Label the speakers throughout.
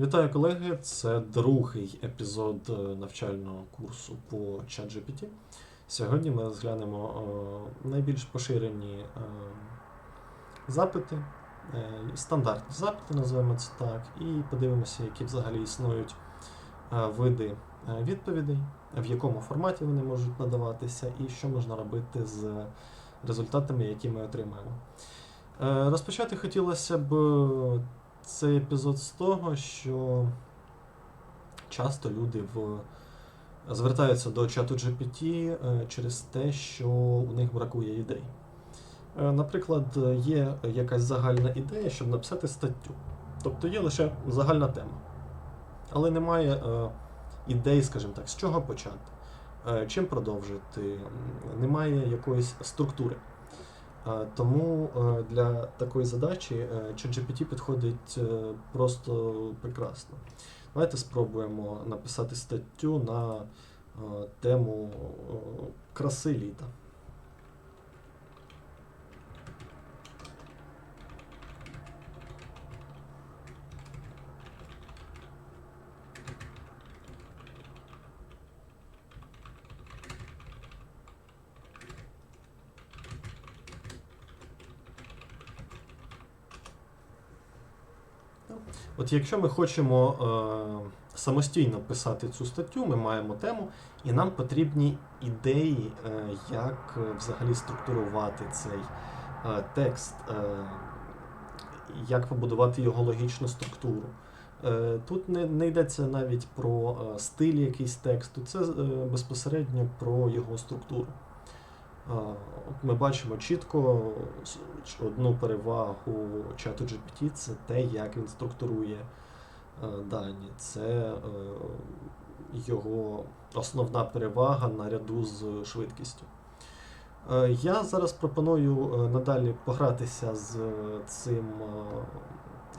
Speaker 1: Вітаю колеги! Це другий епізод е, навчального курсу по ChatGPT. Сьогодні ми розглянемо е, найбільш поширені е, запити, стандартні запити, називаємо це так, і подивимося, які взагалі існують види відповідей, в якому форматі вони можуть надаватися, і що можна робити з результатами, які ми отримаємо. Розпочати хотілося б цей епізод з того, що часто люди в... звертаються до чату GPT е, через те, що у них бракує ідей. Е, Наприклад, є якась загальна ідея, щоб написати статтю. Тобто є лише загальна тема. Але немає е, ідей, скажімо так, з чого почати, чим продовжити, немає якоїсь структури. Тому е, для такої задачі е, ChatGPT підходить е, просто прекрасно. Давайте спробуємо написати статтю на тему краси літа. От якщо ми хочемо е, самостійно писати цю статтю, ми маємо тему, і нам потрібні ідеї, е, як е, взагалі структурувати цей е, текст, е, як побудувати його логічну структуру. Е, тут не, не йдеться навіть про е, стиль якийсь тексту, це е, безпосередньо про його структуру. Е, ми бачимо чітко одну перевагу чату GPT це те, як він структурує е, дані. Це е, його основна перевага наряду з швидкістю. Е, Я зараз пропоную надалі погратися з цим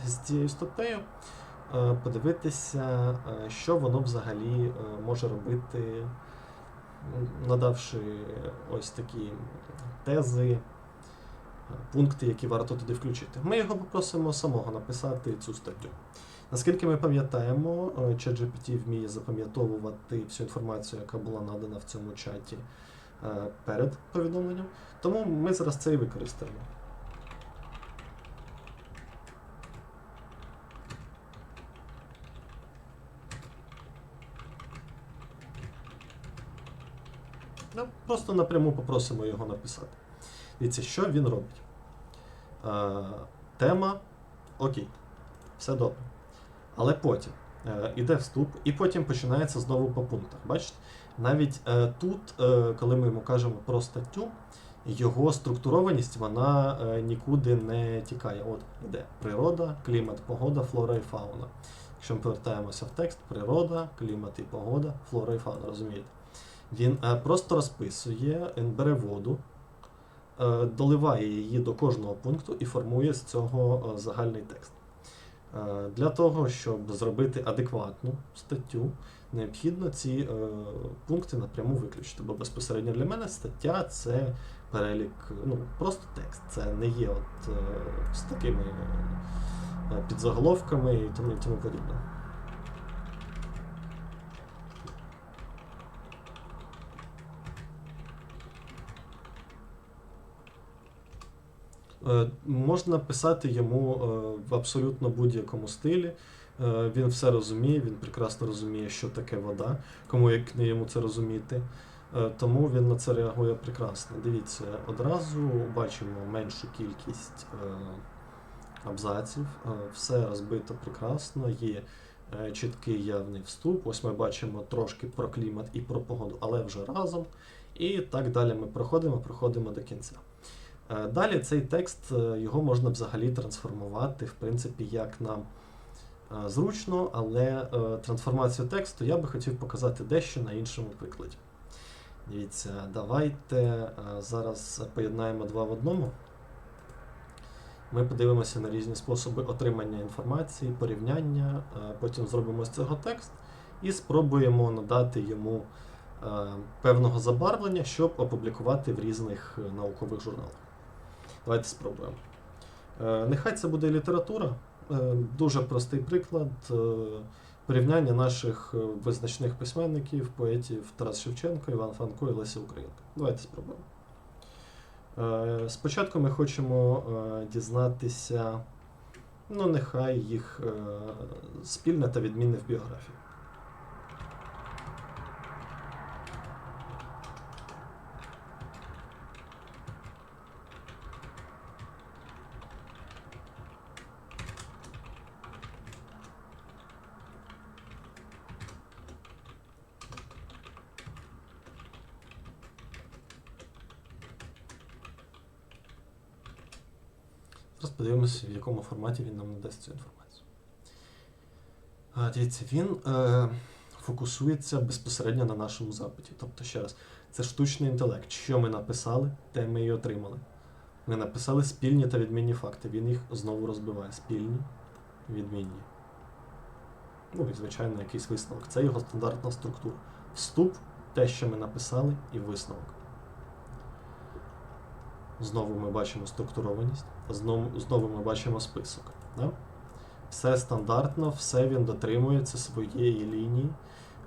Speaker 1: з цією статтею, подивитися, що воно взагалі може робити надавши ось такі тези, пункти, які варто туди включити. Ми його попросимо самого написати цю статтю. Наскільки ми пам'ятаємо, е, ChatGPT вміє запам'ятовувати всю інформацію, яка була надана в цьому чаті е, перед повідомленням, тому ми зараз це і використаємо. Ну, Просто напряму попросимо його написати. Дивіться, що він робить. Е, тема окей, все добре. Але потім е, іде вступ, і потім починається знову по пунктах. Бачите? Навіть е, тут, е, коли ми йому кажемо про статтю, його структурованість вона е, нікуди не тікає. От іде природа, клімат, погода, флора і фауна. Якщо ми повертаємося в текст, природа, клімат і погода, флора і фауна, розумієте? Він е, просто розписує, бере воду, е, доливає її до кожного пункту і формує з цього е, загальний текст. Для того, щоб зробити адекватну статтю, необхідно ці пункти напряму виключити. Бо безпосередньо для мене стаття це перелік, ну, просто текст. Це не є от, з такими підзаголовками і тому, і тому подібне. Можна писати йому е, в абсолютно будь-якому стилі. Е, Він все розуміє, він прекрасно розуміє, що таке вода, кому як не йому це розуміти. Е, Тому він на це реагує прекрасно. Дивіться, одразу бачимо меншу кількість е, абзаців, е, все розбито прекрасно, є е, чіткий явний вступ. Ось ми бачимо трошки про клімат і про погоду, але вже разом. І так далі ми проходимо, проходимо до кінця. Е, Далі цей текст е, його можна взагалі трансформувати, в принципі, як нам е, зручно, але трансформацію тексту я би хотів показати дещо на іншому прикладі. Дивіться, давайте зараз поєднаємо два в одному. Ми подивимося на різні способи отримання інформації, порівняння, потім зробимо з цього текст і спробуємо надати йому певного забарвлення, щоб опублікувати в різних наукових журналах. Давайте спробуємо. Е, Нехай це буде література. Е, Дуже простий приклад е, порівняння наших визначних письменників, поетів Тарас Шевченко, Іван Франко і Леся Українка. Давайте спробуємо. Спочатку ми хочемо дізнатися, ну, нехай їх спільне та відмінне в біографії. Зараз подивимося, в якому форматі він нам надасть цю інформацію. А, дивіться, він е, фокусується безпосередньо на нашому запиті. Тобто, ще раз, це штучний інтелект. Що ми написали, те ми і отримали. Ми написали спільні та відмінні факти. Він їх знову розбиває. Спільні, відмінні. Ну і, звичайно, якийсь висновок. Це його стандартна структура. Вступ, те, що ми написали, і висновок. Знову ми бачимо структурованість, знову, знову ми бачимо список. Да? Все стандартно, все він дотримується своєї лінії,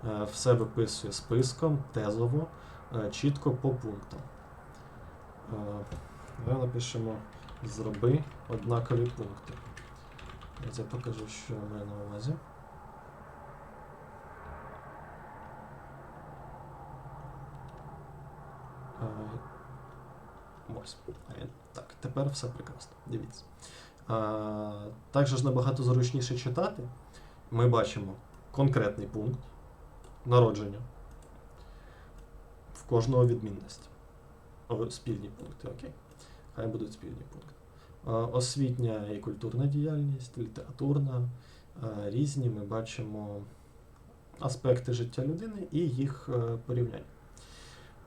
Speaker 1: е, все виписує списком, тезово, е, чітко по пунктам. Е, Давай напишемо зроби однакові пункти. Я покажу, що маю на увазі. Ось. Тепер все прекрасно. Дивіться. А, також набагато зручніше читати. Ми бачимо конкретний пункт народження. В кожного відмінності. Спільні пункти, окей. Хай будуть спільні пункти. А, освітня і культурна діяльність, літературна. А, різні ми бачимо аспекти життя людини і їх е, порівняння.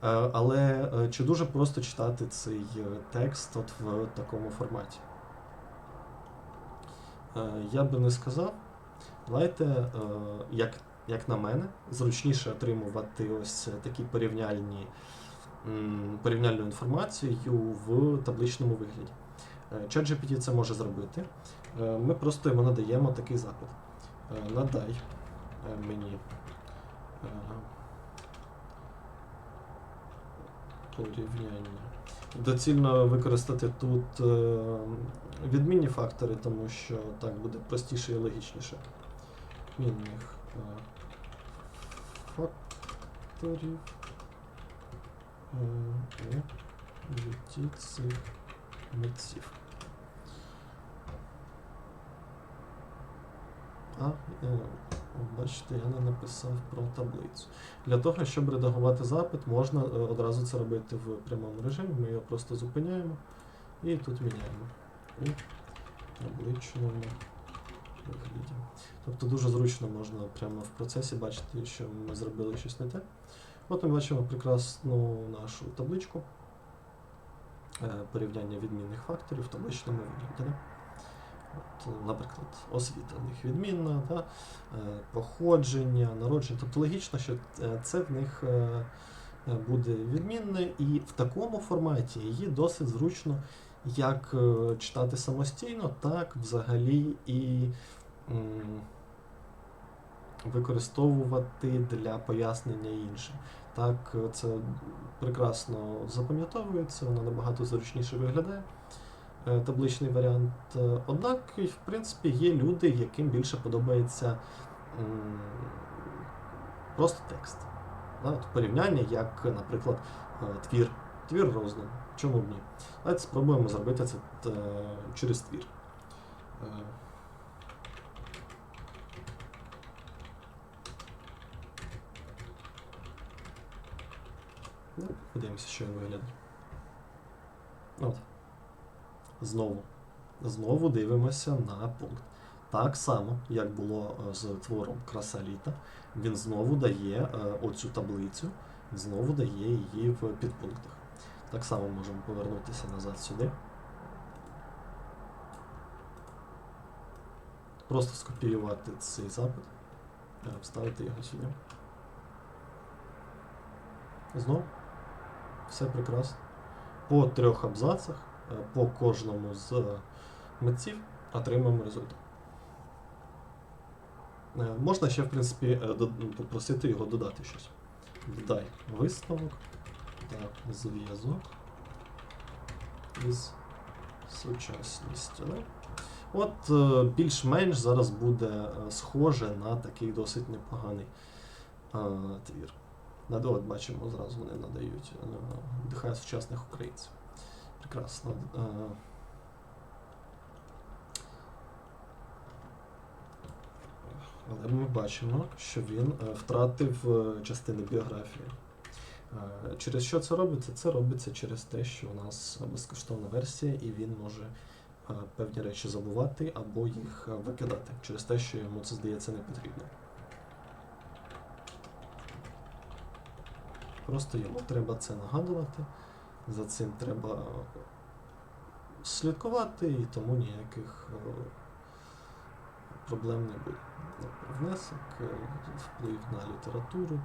Speaker 1: Е, Але е, чи дуже просто читати цей е, текст от в такому форматі? Я би не сказав. Давайте, е, як, як на мене, зручніше отримувати ось такі порівняльні, порівняльну інформацію в табличному вигляді. ChatGPT це може зробити. Ми просто йому надаємо такий запит. Надай мені. е, порівняння. Доцільно використати тут е, відмінні фактори, тому що так буде простіше і логічніше. Відмінних е, факторів е, у житті цих митців. А, е, бачите, я не написав про таблицю. Для того, щоб редагувати запит, можна е, одразу це робити в прямому режимі. Ми його просто зупиняємо і тут міняємо у табличному вигляді. Тобто дуже зручно можна прямо в процесі бачити, що ми зробили щось не те. От ми бачимо прекрасну нашу табличку е, порівняння відмінних факторів в табличному вигляді. От, наприклад, освіта в них відмінна, да? е, походження, народження. Тобто логічно, що е, це в них е, буде відмінне, і в такому форматі її досить зручно як читати самостійно, так взагалі і використовувати для пояснення іншим. Так, це прекрасно запам'ятовується, воно набагато зручніше виглядає табличний варіант. Е, Однак, в принципі, є люди, яким більше подобається просто текст. Порівняння, як, наприклад, е, твір, твір розданий. Чому б ні? Давайте спробуємо зробити це е, через твір. Е, Ну, подивимося, що він виглядає. От. Знову. Знову дивимося на пункт. Так само, як було е, з твором Краса літа, він знову дає е, оцю таблицю, знову дає її в підпунктах. Так само можемо повернутися назад сюди. Просто скопіювати цей запит, е, вставити його сюди. Знову. Все прекрасно. По трьох абзацах, по кожному з е, митців отримаємо результат. Е, Можна ще, в принципі, е, ну, попросити його додати щось. Додай висновок та зв'язок із сучасністю. От е, більш-менш зараз буде е, схоже на такий досить непоганий е, твір. Над- От бачимо, зразу вони надають е, дихає сучасних українців. Прекрасно. Але ми бачимо, що він е, втратив е, частини біографії. Е, Через що це робиться? Це робиться через те, що у нас безкоштовна версія, і він може певні речі забувати або їх викидати через те, що йому це здається не потрібно. Просто йому треба це нагадувати, за цим треба слідкувати, і тому ніяких е, проблем не буде. Внесок, е, вплив на літературу,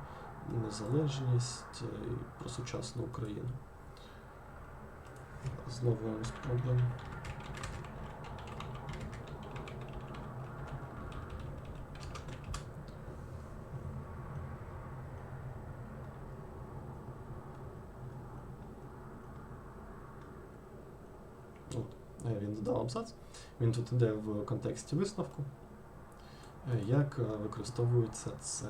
Speaker 1: незалежність е, про сучасну Україну. Знову спробуємо. От, е, Він додав абзац. Він тут іде в контексті висновку. Е, Як е, використовується це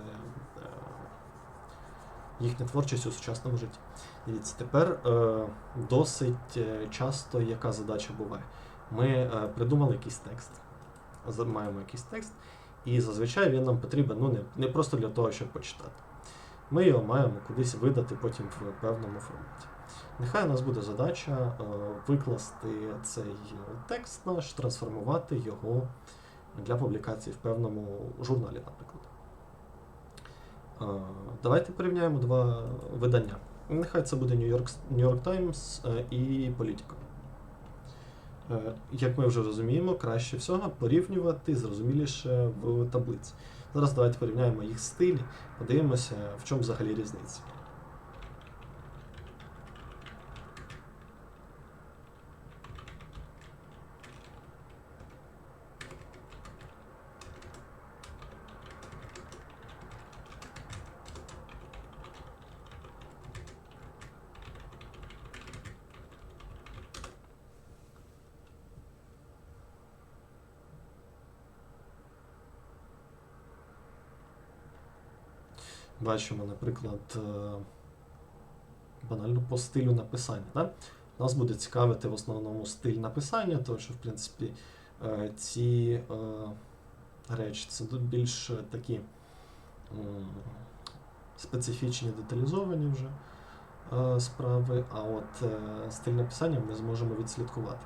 Speaker 1: їхня творчість у сучасному житті. Дивіться, тепер досить часто яка задача буває. Ми придумали якийсь текст, маємо якийсь текст, і зазвичай він нам потрібен ну, не просто для того, щоб почитати. Ми його маємо кудись видати потім в певному форматі. Нехай у нас буде задача е, викласти цей текст наш, трансформувати його для публікації в певному журналі, наприклад. Е, Давайте порівняємо два видання. Нехай це буде New York, New York Times е, і. Е, Як ми вже розуміємо, краще всього порівнювати зрозуміліше в таблиці. Зараз давайте порівняємо їх стилі, подивимося, в чому взагалі різниця. Бачимо, наприклад, е, банально по стилю написання. Да? Нас буде цікавити в основному стиль написання, тому що, в принципі, е, ці е, речі це більш такі специфічні, деталізовані вже справи, а от стиль написання ми зможемо відслідкувати.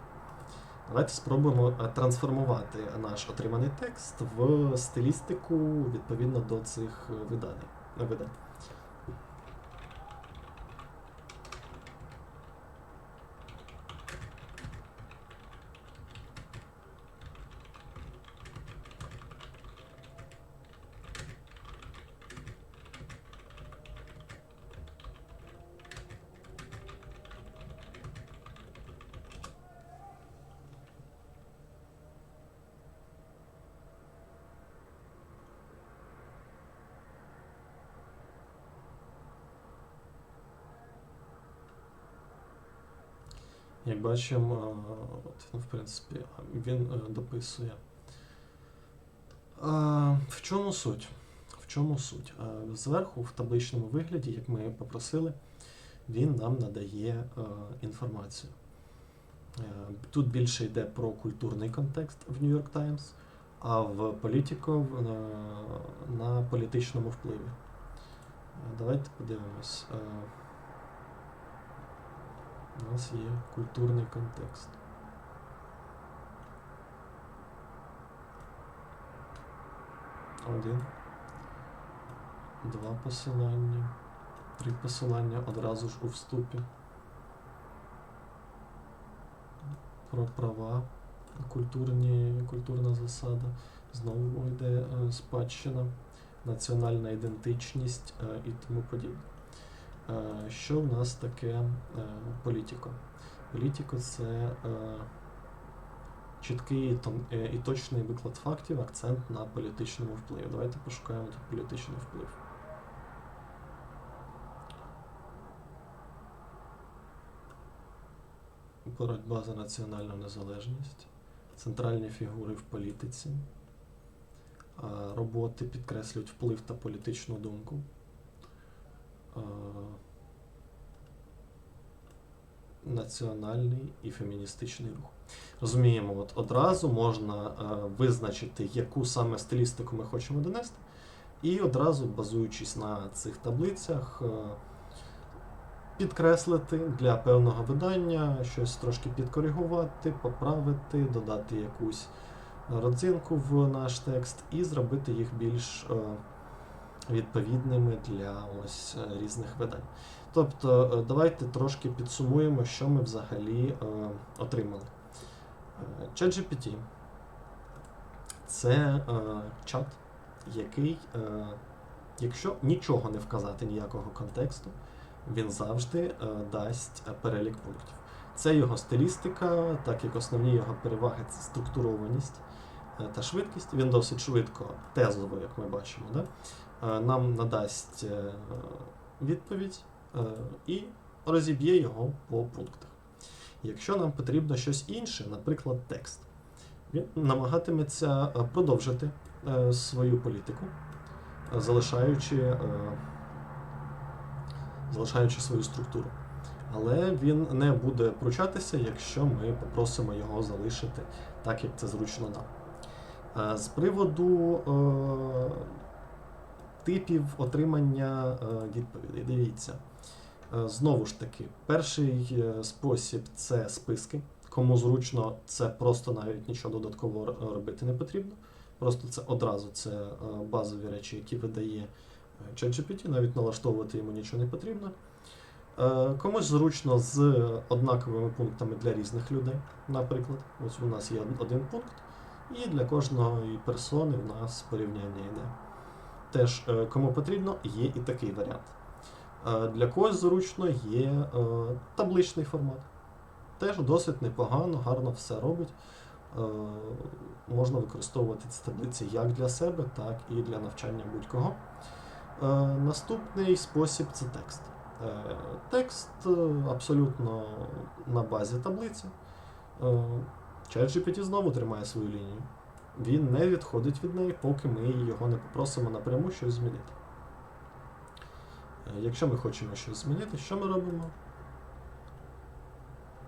Speaker 1: Давайте спробуємо трансформувати наш отриманий текст в стилістику відповідно до цих видань. Видань. Бачимо, е, от, ну, в принципі, він е, дописує. В чому суть? В чому суть? Е, Зверху, в табличному вигляді, як ми попросили, він нам надає е, інформацію. Е, Тут більше йде про культурний контекст в New York Times, а в в- на, політичному впливі. Е, Давайте подивимось. У нас є культурний контекст. Один. Два посилання. Три посилання одразу ж у вступі. Про права, культурні, культурна засада. Знову йде е, спадщина, національна ідентичність е, і тому подібне. Е, Що в нас таке е, політико? Політико це е, чіткий і точний виклад фактів, акцент на політичному впливі. Давайте пошукаємо тут політичний вплив. Боротьба за національну незалежність, центральні фігури в політиці, роботи підкреслюють вплив та політичну думку. А, Національний і феміністичний рух. Розуміємо, от одразу можна е, визначити, яку саме стилістику ми хочемо донести, і одразу, базуючись на цих таблицях, е, підкреслити для певного видання, щось трошки підкоригувати, поправити, додати якусь родзинку в наш текст і зробити їх більш е, відповідними для ось е, різних видань. Тобто, е, давайте трошки підсумуємо, що ми взагалі е, отримали. ChatGPT це чат, який, якщо нічого не вказати, ніякого контексту, він завжди дасть перелік пунктів. Це його стилістика, так як основні його переваги це структурованість та швидкість. Він досить швидко, тезово, як ми бачимо, да? Е, нам надасть е, відповідь е, і розіб'є його по пунктах. Якщо нам потрібно щось інше, наприклад, текст, він намагатиметься продовжити свою політику, залишаючи, залишаючи свою структуру. Але він не буде пручатися, якщо ми попросимо його залишити так, як це зручно нам. З приводу типів отримання е, відповідей, дивіться. Е, Знову ж таки, перший е, спосіб це списки. Кому зручно, це просто навіть нічого додатково робити не потрібно. Просто це одразу це базові речі, які видає ChatGPT, навіть налаштовувати йому нічого не потрібно. Комусь зручно з однаковими пунктами для різних людей. Наприклад, ось у нас є один пункт, і для кожної персони в нас порівняння йде. Теж, е, кому потрібно, є і такий варіант. Е, Для когось зручно є е, табличний формат. Теж досить непогано, гарно все робить. Можна використовувати ці таблиці як для себе, так і для навчання будь-кого. Наступний спосіб це текст. Текст абсолютно на базі таблиці. ChatGPT знову тримає свою лінію. Він не відходить від неї, поки ми його не попросимо напряму щось змінити. Е, Якщо ми хочемо щось змінити, що ми робимо?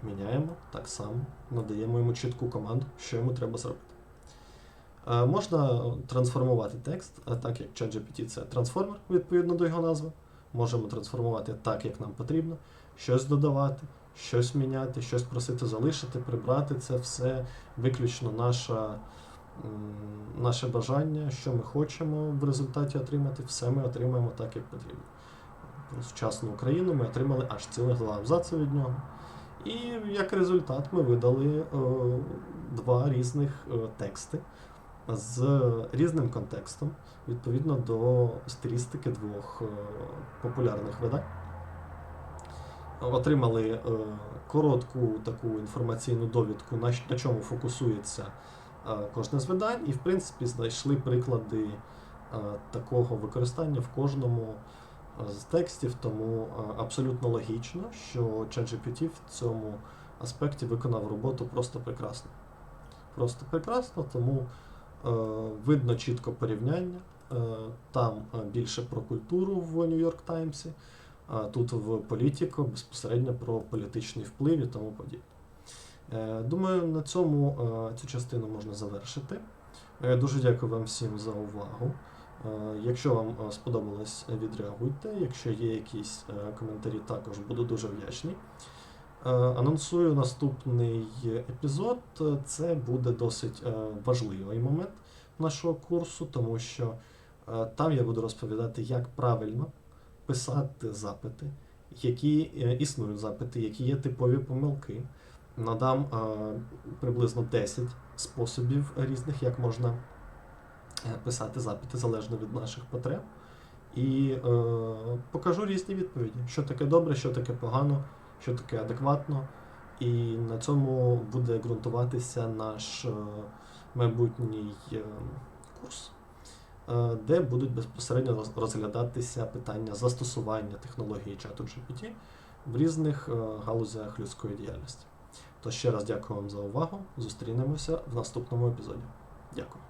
Speaker 1: Міняємо так само, надаємо йому чітку команду, що йому треба зробити. Е, Можна трансформувати текст, так як ChatGPT це трансформер, відповідно до його назви. Можемо трансформувати так, як нам потрібно, щось додавати, щось міняти, щось просити залишити, прибрати. Це все виключно наша, наше бажання, що ми хочемо в результаті отримати, все ми отримаємо так, як потрібно. Про сучасну Україну ми отримали аж цілих два абзаци від нього. І як результат ми видали е, два різних е, тексти з різним контекстом відповідно до стилістики двох е, популярних видань. Отримали е, коротку таку інформаційну довідку, на, на чому фокусується кожне з видань, і в принципі знайшли приклади е, такого використання в кожному е, з текстів, тому е, абсолютно логічно, що ChatGPT в цьому аспекті виконав роботу просто прекрасно. Просто прекрасно, тому е, видно чітко порівняння. Е, там е, більше про культуру в Нью-Йорк Таймсі, тут в політику безпосередньо про політичний вплив і тому подібне. Е, Думаю, на цьому е, цю частину можна завершити. Е, Дуже дякую вам всім за увагу. Якщо вам сподобалось, відреагуйте. Якщо є якісь коментарі, також буду дуже вдячний. Анонсую наступний епізод. Це буде досить важливий момент нашого курсу, тому що там я буду розповідати, як правильно писати запити, які існують запити, які є типові помилки. Надам е, приблизно 10 способів різних, як можна е, писати запити залежно від наших потреб. І е, покажу різні відповіді, що таке добре, що таке погано, що таке адекватно, І на цьому буде ґрунтуватися наш е, майбутній е, курс, е, де будуть безпосередньо розглядатися питання застосування технології чату GPT в різних е, галузях людської діяльності. То ще раз дякую вам за увагу. Зустрінемося в наступному епізоді. Дякую.